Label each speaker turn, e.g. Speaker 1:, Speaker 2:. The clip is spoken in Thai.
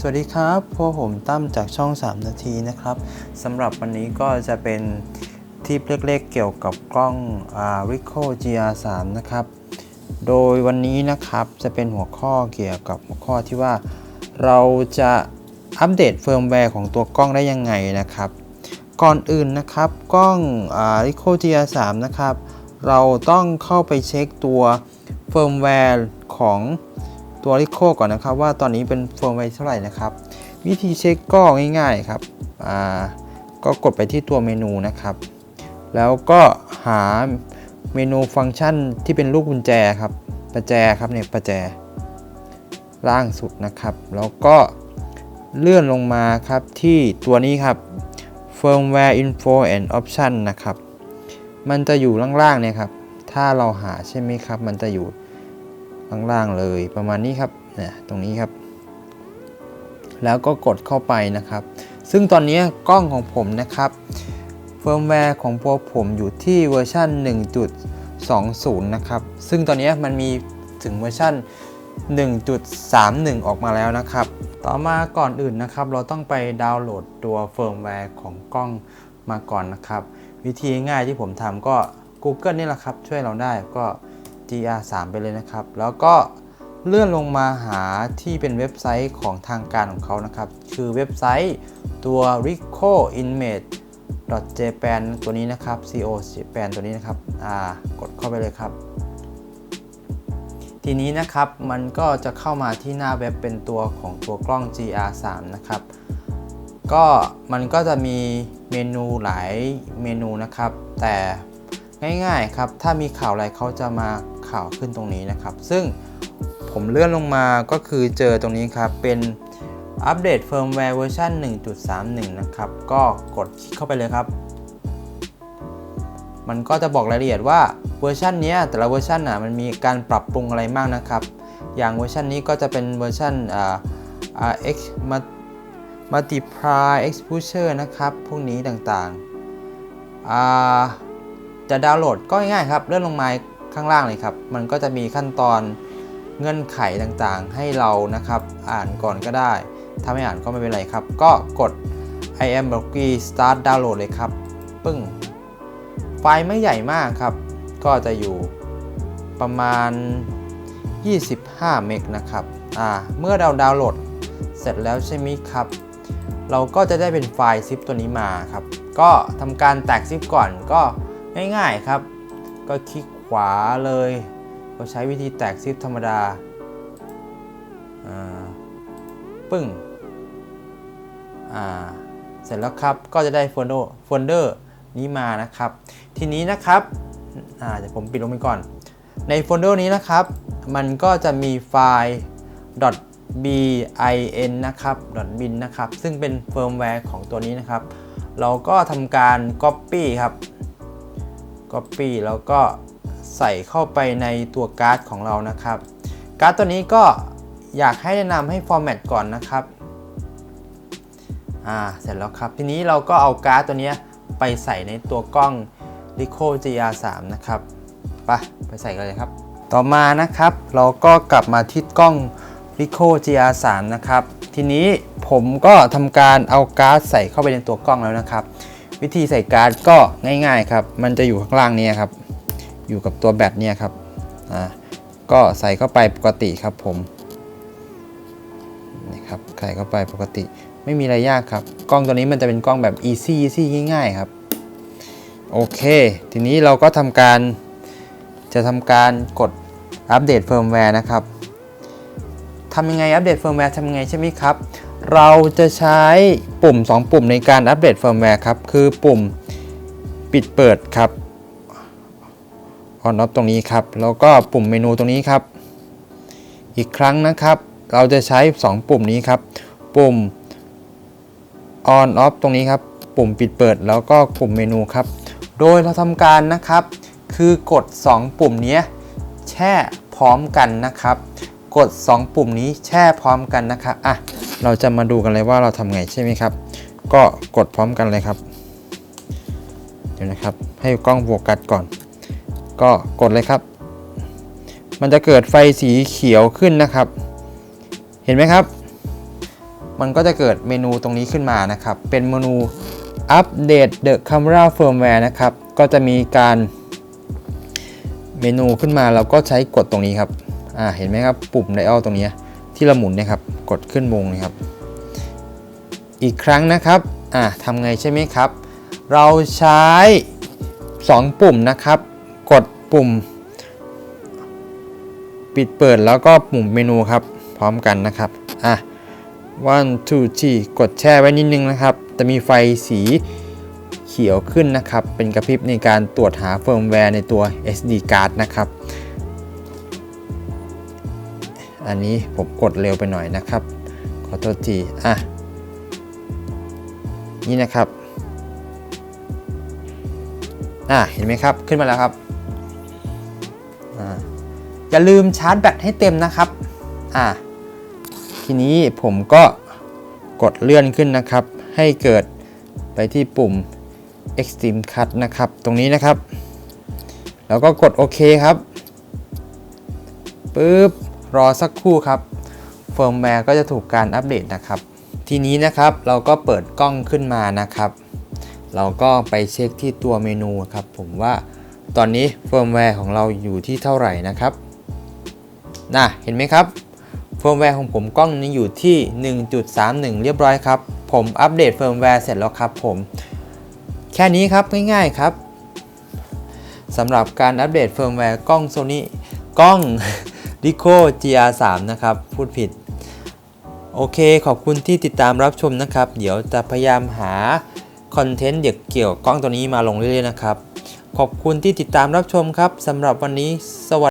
Speaker 1: สวัสดีครับพวกผมตั้มจากช่อง 3 นาทีนะครับสำหรับวันนี้ก็จะเป็นทริปเล็กๆเกี่ยวกับกล้อง uh, Ricoh GR3 นะครับ โดยวันนี้นะครับจะเป็นหัวข้อเกี่ยวกับหัวข้อที่ว่า เราจะอัปเดตเฟิร์มแวร์ของตัวกล้องได้ยังไงนะครับ ก่อนอื่นนะครับกล้อง Ricoh GR3 นะครับ เราต้องเข้าไปเช็คตัวเฟิร์มแวร์ของ ตัว Ricoh ก่อนนะครับ ว่าตอนนี้เป็นเฟิร์มแวร์เท่าไหร่นะครับ วิธีเช็คก็ง่ายๆครับอ่าก็กดไปที่ตัวเมนูนะครับ แล้วก็หาเมนูฟังก์ชันที่เป็นรูปกุญแจครับประแจครับเนี่ยประแจ ล่างสุดนะครับ แล้วก็เลื่อนลงมาครับที่ตัวนี้ครับ firmware info and option นะครับ มันจะอยู่ล่างๆเนี่ยครับ ถ้าเราหาใช่ไหมครับ มันจะอยู่ ข้างล่างเลยประมาณนี้ครับนี่ยตรงนี้ครับ แล้วก็กดเข้าไปนะครับ ซึ่งตอนนี้กล้องของผมนะครับเฟิร์มแวร์ของพวกผมอยู่ที่เวอร์ชัน1.20 นะครับ ซึ่งตอนนี้มันมีถึงเวอร์ชัน1.31 ออกมาแล้วนะครับ ต่อมาก่อนอื่นนะครับ เราต้องไปดาวน์โหลดตัวเฟิร์มแวร์ของกล้องมาก่อนนะครับ วิธีง่ายที่ผมทำก็ Google นี่แหละครับ ช่วยเราได้ก็ GR3 ไปเลยนะครับ แล้วก็เลื่อนลงมาหาที่เป็นเว็บไซต์ของทางการของเขานะครับ คือเว็บไซต์ตัว rico image japan ตัวนี้นะครับ co japan ตัวนี้นะครับอ่ากดเข้าไปเลยครับ ทีนี้นะครับมันก็จะเข้ามาที่หน้าเว็บเป็นตัวของตัวกล้อง GR3 นะครับ ก็มันก็จะมีเมนูหลายเมนูนะครับ แต่ง่ายๆครับ ถ้ามีข่าวอะไรเขาจะมา ข่าวขึ้นตรงนี้นะครับ ซึ่งผมเลื่อนลงมาก็คือเจอตรงนี้ครับ เป็นอัปเดตเฟิร์มแวร์เวอร์ชัน1.31 นะครับ ก็กดคลิกเข้าไปเลยครับ มันก็จะบอกรายละเอียดว่าเวอร์ชันนี้แต่ละเวอร์ชันน่ะมันมีการปรับปรุงอะไรมากนะครับ อย่างเวอร์ชันนี้ก็จะเป็นเวอร์ชันอ่าอ่า X multiply exposure นะครับ พวกนี้ต่างๆอ่าจะดาวน์โหลดก็ง่ายๆครับ เลื่อนลงมา ข้างล่างเลยครับ มันก็จะมีขั้นตอนเงื่อนไขต่างๆ ให้เรานะครับ อ่านก่อนก็ได้ ถ้าไม่อ่านก็ไม่เป็นไรครับ ก็กด I am b l o g y start download เลยครับ ปึ้ง ไฟล์ไม่ใหญ่มากครับ ก็จะอยู่ประมาณ 25 เมกนะครับ อ่า เมื่อเราดาวน์โหลดเสร็จแล้วใช่ไหมครับ เราก็จะได้เป็นไฟล์ซิปตัวนี้มาครับ ก็ทำการแตกซิปก่อนก็ง่ายๆครับ ก็คลิก ขวาเลย ก็ใช้วิธีแตกซิปธรรมดาปึ้งเสร็จแล้วครับก็จะได้โฟลเดอร์โฟลเดอร์นี้มานะครับ ทีนี้นะครับเดี๋ยวผมปิดลงไปก่อน ในโฟลเดอร์นี้นะครับ มันก็จะมีไฟล์ .bin นะครับ .bin นะครับ ซึ่งเป็นเฟิร์มแวร์ของตัวนี้นะครับ เราก็ทำการ Copy ครับ Copy แล้วก็ ใส่เข้าไปในตัวการ์ดของเรานะครับ การ์ดตัวนี้ก็อยากให้แนะนำให้ฟอร์แมตก่อนนะครับอ่าเสร็จแล้วครับ ทีนี้เราก็เอาการ์ดตัวนี้ไปใส่ในตัวกล้อง r i c o GR3 นะครับไปไปใส่กันเลยครับ ต่อมานะครับ เราก็กลับมาที่กล้อง r i c o GR3 นะครับ ทีนี้ผมก็ทำการเอาการ์ดใส่เข้าไปในตัวกล้องแล้วนะครับ วิธีใส่การ์ดก็ง่ายๆครับ มันจะอยู่ข้างล่างนี้ครับ อยู่กับตัวแบตเนี่ยครับอ่าก็ใส่เข้าไปปกติครับผมนี่ครับใส่เข้าไปปกติ ไม่มีอะไรยากครับ กล้องตัวนี้มันจะเป็นกล้องแบบ easy easy ง่ายๆครับ โอเค ทีนี้เราก็ทำการจะทำการกดอัปเดตเฟิร์มแวร์นะครับทำยังไงอัปเดตเฟิร์มแวร์ทำยังไงใช่ไหมครับ เราจะใช้ปุ่ม 2 ปุ่มในการอัปเดตเฟิร์มแวร์ครับ คือปุ่มปิดเปิดครับ on off ตรงนี้ครับ แล้วก็ปุ่มเมนูตรงนี้ครับ อีกครั้งนะครับ เราจะใช้ 2 ปุ่มนี้ครับ ปุ่ม on off ตรงนี้ครับ ปุ่มปิดเปิด แล้วก็ปุ่มเมนูครับ โดยเราทำการนะครับ คือกด 2 ปุ่มนี้แช่พร้อมกันนะครับ กด 2 ปุ่มนี้แช่พร้อมกันนะครับอะเราจะมาดูกันเลยว่าเราทำไงใช่ไหมครับ ก็กดพร้อมกันเลยครับ เดี๋ยวนะครับ ให้กล้องโฟกัสก่อน ก็กดเลยครับ มันจะเกิดไฟสีเขียวขึ้นนะครับ เห็นไหมครับ มันก็จะเกิดเมนูตรงนี้ขึ้นมานะครับ เป็นเมนูอัปเดต The Camera Firmware นะครับ ก็จะมีการเมนูขึ้นมาเราก็ใช้กดตรงนี้ครับ อ่า เห็นไหมครับ ปุ่มไดอัลตรงนี้ที่เราหมุนนะครับ กดขึ้นวงนะครับ อีกครั้งนะครับ อ่าทำไงใช่ไหมครับ เราใช้ 2 ปุ่มนะครับ ปุ่ม ปิดเปิดแล้วก็ปุ่มเมนูครับ พร้อมกันนะครับ อะ one two three กดแช่ไว้นิดนึงนะครับ จะมีไฟสีเขียวขึ้นนะครับ เป็นกระพริบในการตรวจหาเฟิร์มแวร์ในตัว SD card นะครับ อันนี้ผมกดเร็วไปหน่อยนะครับ ขอโทษที อะ นี่นะครับ อะ เห็นไหมครับ ขึ้นมาแล้วครับ อย่าลืมชาร์จแบตให้เต็มนะครับอ่าทีนี้ผมก็กดเลื่อนขึ้นนะครับ ให้เกิดไปที่ปุ่ม Extreme Cut นะครับ ตรงนี้นะครับ แล้วก็กดโอเคครับปึ๊บรอสักครู่ครับเฟิร์มแวร์ก็จะถูกการอัปเดตนะครับ ทีนี้นะครับเราก็เปิดกล้องขึ้นมานะครับ เราก็ไปเช็คที่ตัวเมนูครับ ผมว่า ตอนนี้เฟิร์มแวร์ของเราอยู่ที่เท่าไหร่นะครับน่ะเห็นไหมครับเฟิร์มแวร์ของผมกล้องนี้อยู่ที่ 1.31 เรียบร้อยครับ ผมอัปเดตเฟิร์มแวร์เสร็จแล้วครับผม แค่นี้ครับง่ายๆครับสำหรับการอัปเดตเฟิร์มแวร์กล้อง Sony กล้อง r i c o GR3 นะครับ พูดผิด โอเคขอบคุณที่ติดตามรับชมนะครับ เดี๋ยวจะพยายามหาคอนเทนต์เกี่ยวกับกล้องตัวนี้มาลงเรื่อยๆนะครับ ขอบคุณที่ติดตามรับชมครับสำหรับวันนี้สวัสดี